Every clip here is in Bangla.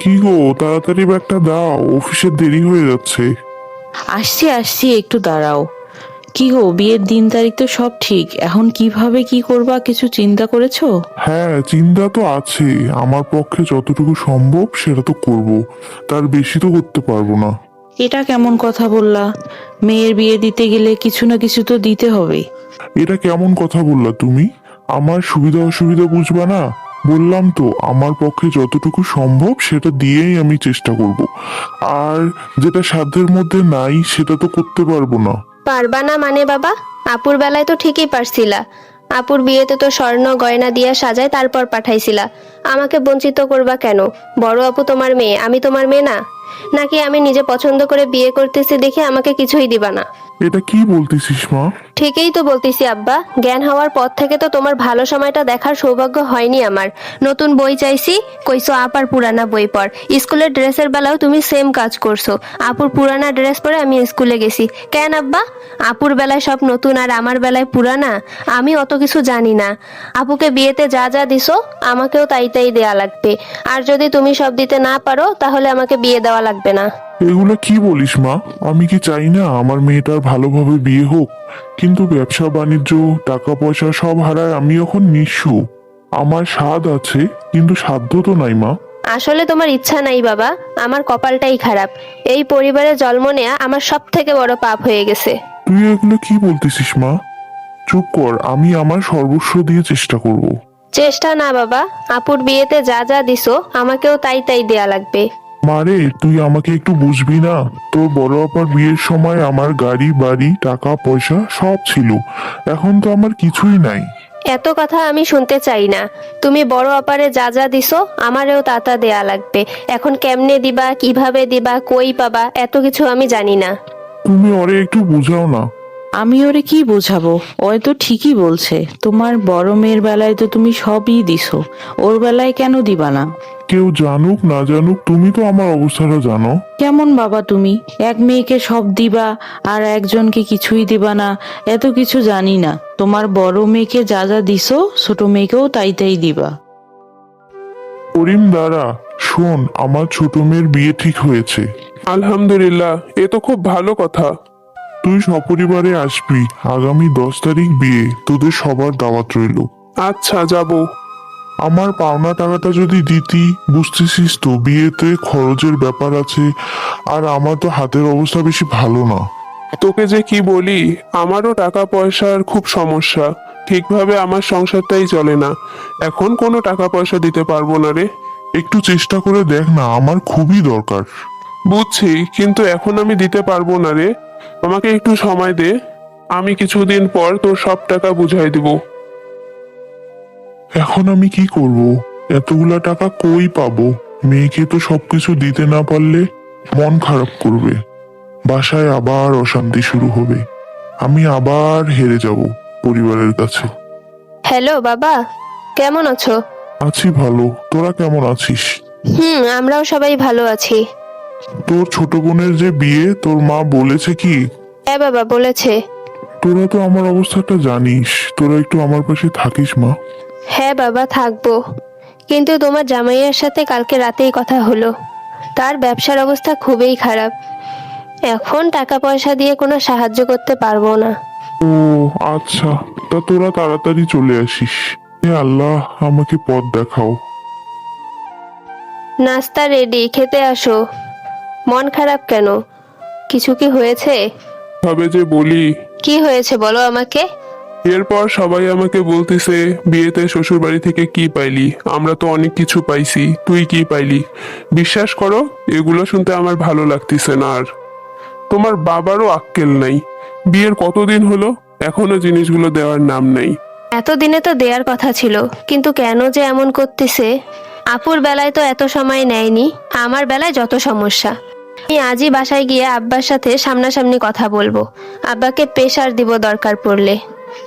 কি গো তাড়াতাড়ি ব্যাগটা দাও অফিসে দেরি হয়ে যাচ্ছে। আসছি আসছি একটু দাঁড়াও। কি গো বিয়ের দিন তারিখ তো সব ঠিক এখন কীভাবে কি করবা কিছু চিন্তা করেছ? হ্যাঁ চিন্তা তো আছে আমার পক্ষে যতটুকু সম্ভব সেটা তো করব তার বেশি তো করতে পারব না। এটা কেমন কথা বললা? মেয়ের বিয়ে দিতে গেলে কিছু না কিছু তো দিতে হবে। এটা কেমন কথা বললা তুমি? আমার সুবিধা অসুবিধা বুঝবা না? বললাম তো, আমার পক্ষে যতটুকু সম্ভব সেটা দিয়েই আমি চেষ্টা করব। আর যেটা সাধ্যের মধ্যে নাই, সেটা তো করতে পারব না। পারবা না মানে বাবা? আপুর বেলায় তো ঠিকই পারছিলা। আপুর বিয়েতে তো স্বর্ণ গয়না দিয়া সাজায়, তারপর পাঠাইছিলা। আমাকে বঞ্চিত করবা কেন? বড় আপু তোমার মেয়ে, আমি তোমার মেয়ে না? নাকি আমি নিজে পছন্দ করে বিয়ে করতেছি দেখে আমাকে কিছুই দিবা না? এটা কি বলতেছিস, মা? ঠিকই তো বলতেছি, আব্বা। জ্ঞান হওয়ার পর থেকে তো তোমার ভালো সময়টা দেখার সৌভাগ্য হয়নি আমার। নতুন বই চাইছি, কইছো আপার পুরানা বই পর স্কুলের ড্রেসের বেলাও তুমি সেম কাজ করছ। আপুর পুরানা ড্রেস পরে আমি স্কুলে গেছি। কেন, আব্বা? আপুর বেলায় সব নতুন আর আমার বেলায় পুরানা? আমি অত কিছু জানি না। আপুকে বিয়েতে যা যা দিছো, আমাকেও তাই তাই দেয়া লাগবে। আর যদি তুমি সব দিতে না পারো, তাহলে আমাকে বিয়ে দেওয়া লাগবে না। এগুলো কি বলিস মা? আমি কি চাই না আমার মেয়েটার ভালোভাবে বিয়ে হোক? কিন্তু ব্যবসা বাণিজ্য টাকা পয়সা সব হারায় আমি এখন নিঃস্ব। আমার স্বাদ আছে কিন্তু সাধ্য তো নাই মা। আসলে তোমার ইচ্ছা নাই বাবা আমার কপালটাই খারাপ। এই পরিবারে জন্ম নেয়া আমার সব থেকে বড় পাপ হয়ে গেছে। তুই এগুলো কি বলতেছিস মা? চুপ কর আমি আমার সর্বস্ব দিয়ে চেষ্টা করব। চেষ্টা না বাবা আপুর বিয়েতে যা যা দিছো আমাকেও তাই তাই দেয়া লাগবে। মারে তুই আমাকে একটু বুঝবি না? তোর বড় আপার বিয়ের সময় আমার গাড়ি বাড়ি টাকা পয়সা সব ছিল। এখন তো আমার কিছুই নাই। এত কথা আমি শুনতে চাই না। তুমি বড় অপারে যা যা দিছো আমারেও তা তা দেয়া লাগবে। এখন কেমনে দিবা কীভাবে দিবা কই পাবা এত কিছু আমি জানি না। তুমি ওরে একটু বুঝাও না। আমি ওরে কি বোঝাবো? ওই তো ঠিকই বলছে। তোমার বড় মেয়ের বেলায় তো তুমি সবই দিছো। ওর বেলায় কেন দিবা না? কেউ জানুক না জানুক তুমি তো আমার অবস্থাটা জানো। কেমন বাবা তুমি? এক মেয়েকে সব দিবা আর একজনকে কিছুই দিবা না এত কিছু জানি না। তোমার বড় মেয়েকে যা যা দিছো ছোট মেয়েকেও তাই তাই দিবা। করিম দাঁড়া শোন আমার ছোট মেয়ের বিয়ে ঠিক হয়েছে। আলহামদুলিল্লাহ এ তো খুব ভালো কথা। তুই সপরিবারে আসবি আগামী দশ তারিখ বিয়ে তোদের সবার দাওয়াত রইল। আচ্ছা যাব। আমার পাওনা টাকাটা যদি দিতি বুঝতেছিস তো বিয়েতে খরচের ব্যাপার আছে আর আমার তো হাতের অবস্থা বেশি ভালো না। তোকে যে কি বলি আমারও টাকা পয়সার খুব সমস্যা ঠিকভাবে আমার সংসারটাই চলে না। এখন কোনো টাকা পয়সা দিতে পারব না রে। একটু চেষ্টা করে দেখ না আমার খুবই দরকার। বুঝছি কিন্তু এখন আমি দিতে পারব না রে। আমাকে একটু সময় দে আমি কিছুদিন পর তোর সব টাকা বুঝাই দিব। এখন আমি কি করব? এতগুলা টাকা কই পাবো? মেয়েকে তো সবকিছু দিতে না পারলে মন খারাপ করবে। বাসায় আবার অশান্তি শুরু হবে। আমি আবার হেরে যাব পরিবারের কাছে। হ্যালো বাবা। কেমন আছো? আছি ভালো। তোরা কেমন আছিস? হুম আমরাও সবাই ভালো আছি। তোর ছোট বোনের যে বিয়ে তোর মা বলেছে কি? হ্যাঁ বাবা বলেছে। তোরা তো আমার অবস্থাটা জানিস। তোরা একটু আমার পাশে থাকিস মা। হ্যাঁ বাবা থাকব। কিন্তু তোমার জামাইয়ের সাথে কালকে রাতেই কথা হলো। তার ব্যবসার অবস্থা খুবই খারাপ। এখন টাকা পয়সা দিয়ে কোনো সাহায্য করতে পারব না। ও আচ্ছা। তা তোরা তাড়াতাড়ি চলে আসিস। হে আল্লাহ আমাকে পথ দেখাও। নাস্তা রেডি খেতে আসো। মন খারাপ কেন? কিছু কি হয়েছে? তবে যে বলি। কি হয়েছে বলো আমাকে? এরপর সবাই আমাকে বলতেছে, বিয়েতে শ্বশুর বাড়ি থেকে কি পাইলি? আমরা তো অনেক কিছু পাইছি। তুই কি পাইলি? বিশ্বাস করো, এগুলো শুনতে আমার ভালো লাগতেছে না আর। তোমার বাবারও আক্কেল নাই। বিয়ের কতদিন হলো? এখনও জিনিসগুলো দেওয়ার নাম নাই। এতদিনে তো দেওয়ার কথা ছিল, কিন্তু কেন যে এমন করতেছে? আপুর বেলায় তো এত সময় নেয়নি, আমার বেলায় যত সমস্যা। আমি আজই বাসায় গিয়ে আব্বার সাথে সামনাসামনি কথা বলব। আব্বাকে প্রেশার দিব দরকার পড়লে।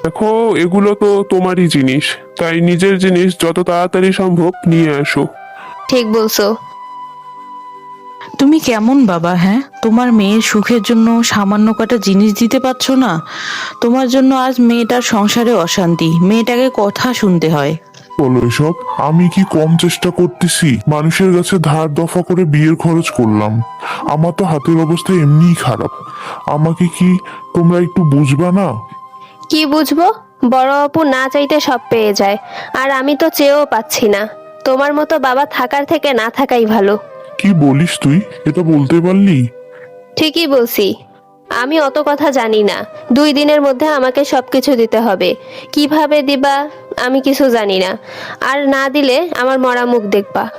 দেখো এগুলো তো তোমারই জিনিস। তাই নিজের জিনিস যত তাড়াতাড়ি সম্ভব নিয়ে আসো। ঠিক বলছো। তুমি কেমন বাবা হ্যাঁ? তোমার মেয়ের সুখের জন্য সামান্য কটা জিনিস দিতে পারছ না? তোমার জন্য আজ মেয়েটার সংসারে অশান্তি। মেয়েটাকে কথা শুনতে হয়। বলো এসব। আমি কি কম চেষ্টা করতেছি? মানুষের কাছে ধার দফা করে বিয়ের খরচ করলাম। আমার তো হাতের অবস্থা এমনিই খারাপ। আমাকে কি তোমরা একটু বুঝবা না? কি বুঝব? বড় অপু না চাইতে সব পেয়ে যায় আর আমি তো চেয়েও পাচ্ছি না। তোমার মতো বাবা থাকার থেকে না থাকাই ভালো। কি বলিস তুই? এটা বলতে পারলি। ঠিকই বলছি। আমি অত কথা জানি না। দুই দিনের মধ্যে আমাকে সবকিছু দিতে হবে। কীভাবে দিবা আমি কিছু জানি না। আর না দিলে আমার মরা মুখ দেখবা।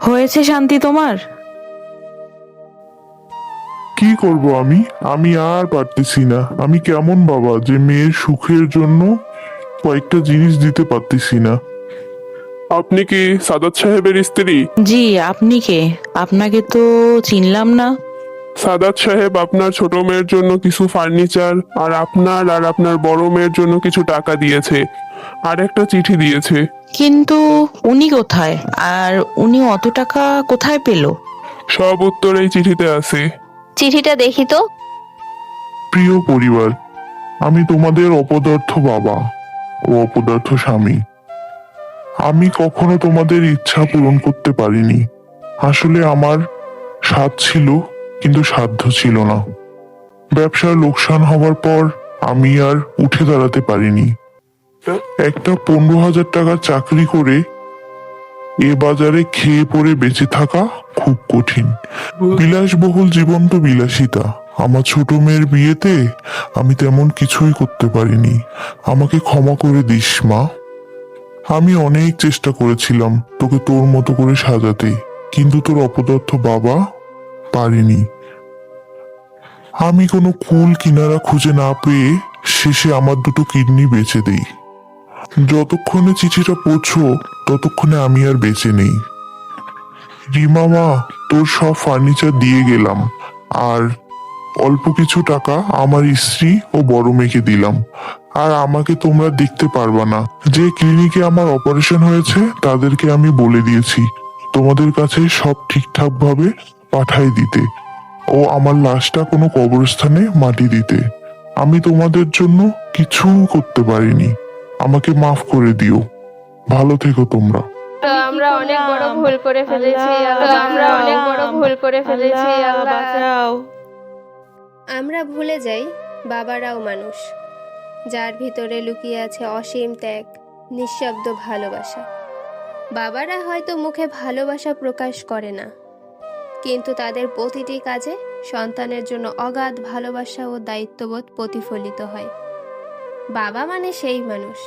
হয়েছে শান্তি তোমার? কি করব আমি? আমি আর পারতেছি না। আমি কেমন বাবা যে মেয়ের সুখের জন্য কয়েকটা জিনিস দিতে পারতেছি না। আপনি কি সাদাত সাহেবের স্ত্রী? জি আপনি কে? আপনাকে তো চিনলাম না। সাদাত সাহেব আপনার ছোট মেয়ের জন্য কিছু ফার্নিচার আর আপনার আর আপনার বড় মেয়ের জন্য কিছু টাকা দিয়েছে আর একটা চিঠি দিয়েছে। কিন্তু উনি কোথায়? আর উনি অত টাকা কোথায় পেল? সব উত্তর এই চিঠিতে আছে। চিঠিটা দেখি তো। প্রিয় পরিবার, আমি তোমাদের অপদার্থ বাবা ও অপদার্থ স্বামী। আমি কখনো তোমাদের ইচ্ছা পূরণ করতে পারিনি। আসলে আমার স্বাদ ছিল, কিন্তু সাধ্য ছিল না। ব্যবসার লোকসান হওয়ার পর আমি আর উঠে দাঁড়াতে পারিনি। একটা পনেরো হাজার টাকার চাকরি করে এ বাজারে খেয়ে পরে বেঁচে থাকা খুব কঠিন। বিলাসবহুল জীবন তো বিলাসিতা। আমার ছোট মেয়ের বিয়েতে আমি তেমন কিছুই করতে পারিনি। আমাকে ক্ষমা করে দিস, মা। আমি অনেক চেষ্টা করেছিলাম তোকে তোর মতো করে সাজাতে, কিন্তু তোর অপদার্থ বাবা পারিনি। আমি কোনো কুল কিনারা খুঁজে না পেয়ে শেষে আমার দুটো কিডনি বেচে দেই। যতক্ষণে চিঠিটা পৌঁছো ততক্ষণে আমি আর বেঁচে নেই। রিমা মা, তোর সব ফার্নিচার দিয়ে গেলাম। আর অল্প কিছু টাকা আমার স্ত্রী ও বড় মেয়েকে দিলাম। আর আমাকে তোমরা দেখতে পারবা না। যে ক্লিনিকে আমার অপারেশন হয়েছে, তাদেরকে আমি বলে দিয়েছি, তোমাদের কাছে সব ঠিকঠাক ভাবে পাঠাই দিতে। ও আমার লাশটা কোনো কবরস্থানে মাটি দিতে। আমি তোমাদের জন্য কিছু করতে পারিনি। আমাকে মাফ করে দিও। ভালো থেকো তোমরা। তো আমরা অনেক বড় ভুল করে ফেলেছি আমরা অনেক বড় ভুল করে ফেলেছি আল্লাহ। বাঁচাও। আমরা ভুলে যাই বাবারাও মানুষ যার ভিতরে লুকিয়ে আছে অসীম ত্যাগ নিঃশব্দ ভালোবাসা। বাবারা হয়তো মুখে ভালোবাসা প্রকাশ করে না কিন্তু তাদের প্রতিটি কাজে সন্তানের জন্য অগাধ ভালোবাসা ও দায়িত্ববোধ প্রতিফলিত হয়। বাবা মানে সেই মানুষ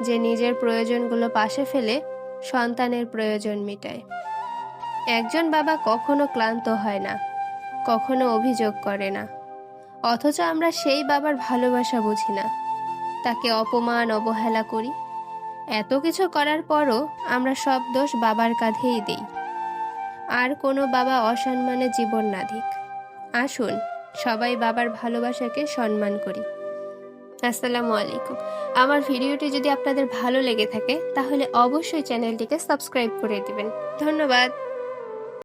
যে নিজের প্রয়োজনগুলো পাশে ফেলে সন্তানের প্রয়োজন মেটায়। একজন বাবা কখনো ক্লান্ত হয় না, কখনো অভিযোগ করে না। অথচ আমরা সেই বাবার ভালোবাসা বুঝি না। তাকে অপমান, অবহেলা করি। এত কিছু করার পরও আমরা সব দোষ বাবার কাঁধেই দেই। আর কোনো বাবা অসম্মানে জীবন না দিক। আসুন, সবাই বাবার ভালোবাসাকে সম্মান করি। আসসালামু আলাইকুম। আমার ভিডিওটি যদি আপনাদের ভালো লেগে থাকে, তাহলে অবশ্যই চ্যানেলটিকে সাবস্ক্রাইব করে দিবেন। ধন্যবাদ।